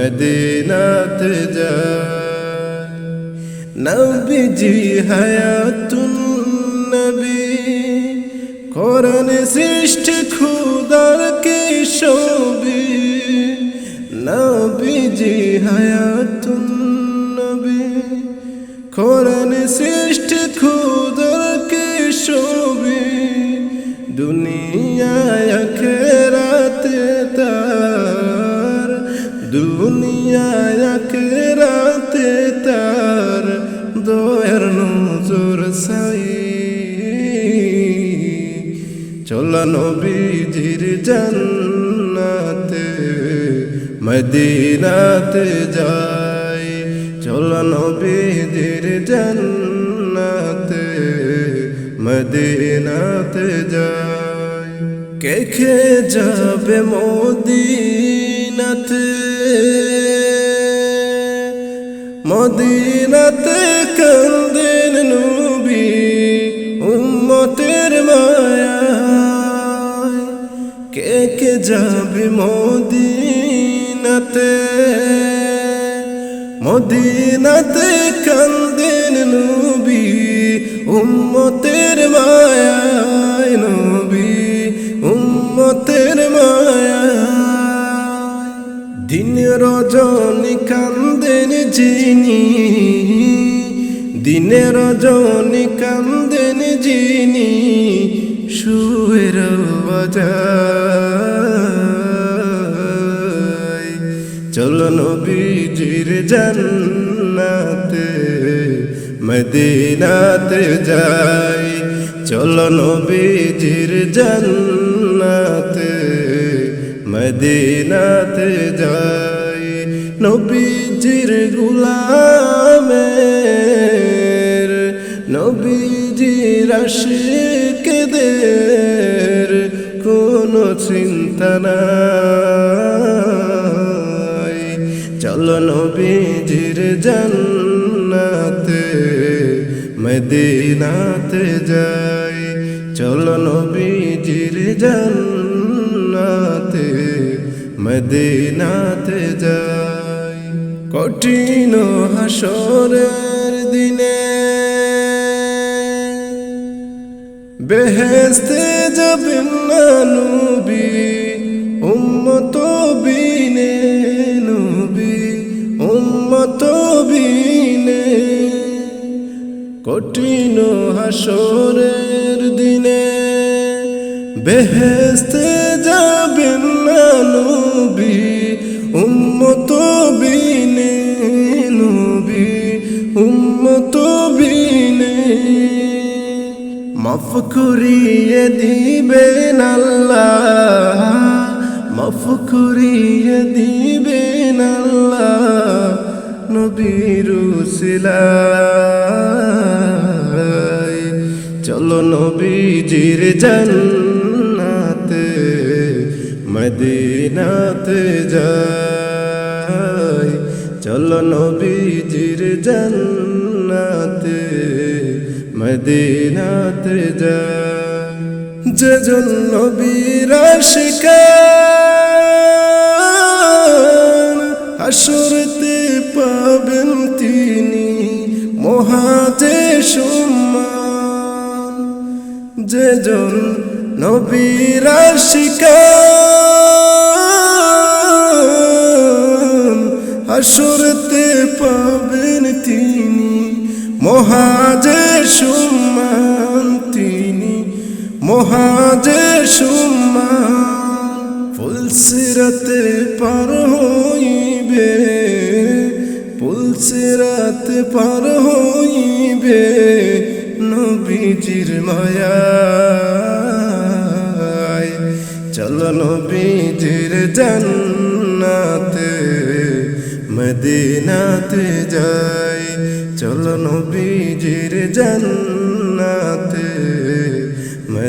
মদিনাতে যাই নবীজি হায়াতুন নবী, কোরআন সৃষ্ট খুদার কি ছবি নবীজি হায়াতুন নবী, কোরআন সৃষ্ট খুদার চল নবীজির জান্নাতে, মদিনাতে যাই। চল নবীজির জান্নাতে, মদিনাতে যাই। কে খে যাবে মদিনাতে? মদিনাতে কান্দেন নবী কে কে যাবে মদিনাতে? মদিনাতে কান্দেন নবী, উম্মতের মায়ায় নবী, উম্মতের মায়ায়। দিন রজনী কান্দেন যিনি, দিনে রজনী কান্দেন যিনি সুয়ের বাজায়। চলো নবীজির জান্নাতে, মদিনাতে যাই। চলো নবীজির জান্নাতে, মদিনাতে যাই। নবীজির গুলামের, নবীজির আশিকদের কোনো চিন্তা নাই। চলো নবীজির জান্নাতে, মদিনাতে যাই। চলো নবীজির জান্নাতে, মদিনাতে যাই। কঠিন হাসরের বেহেস্তে যাবেন না নবী উম্মত বিনে নবী উম্মত বিনে কঠিন হাসরের দিনে বেহেস্তে যাবেন না নবী। মাফ করিয়ে দিবেন আল্লাহ, মাফ করিয়ে দিবেন আল্লাহ নবীর চলো নবীজির জান্নাতে, মদিনাতে যাই। চলো নবীজির জান্নাতে মদিনাতে যাই যে জন্য বিরাশিকার হাসরতে পাবেন তিনি মহাজে সম্মান যে জন নবীরা শিকার মহাজে সম্মান ফুলসিরাতে পার হইবে ফুলসিরাতে পার হইবে নবীজির মায়ায়। চল নবীজির জান্নাতে, মদিনাতে যাই। চলো নবীজির জান্নাতে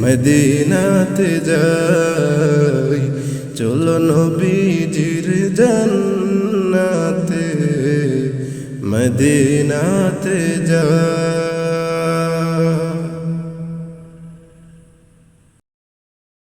মদিনাতে যাই। চলো নবীজির জান্নাতে মদিনাতে যাই।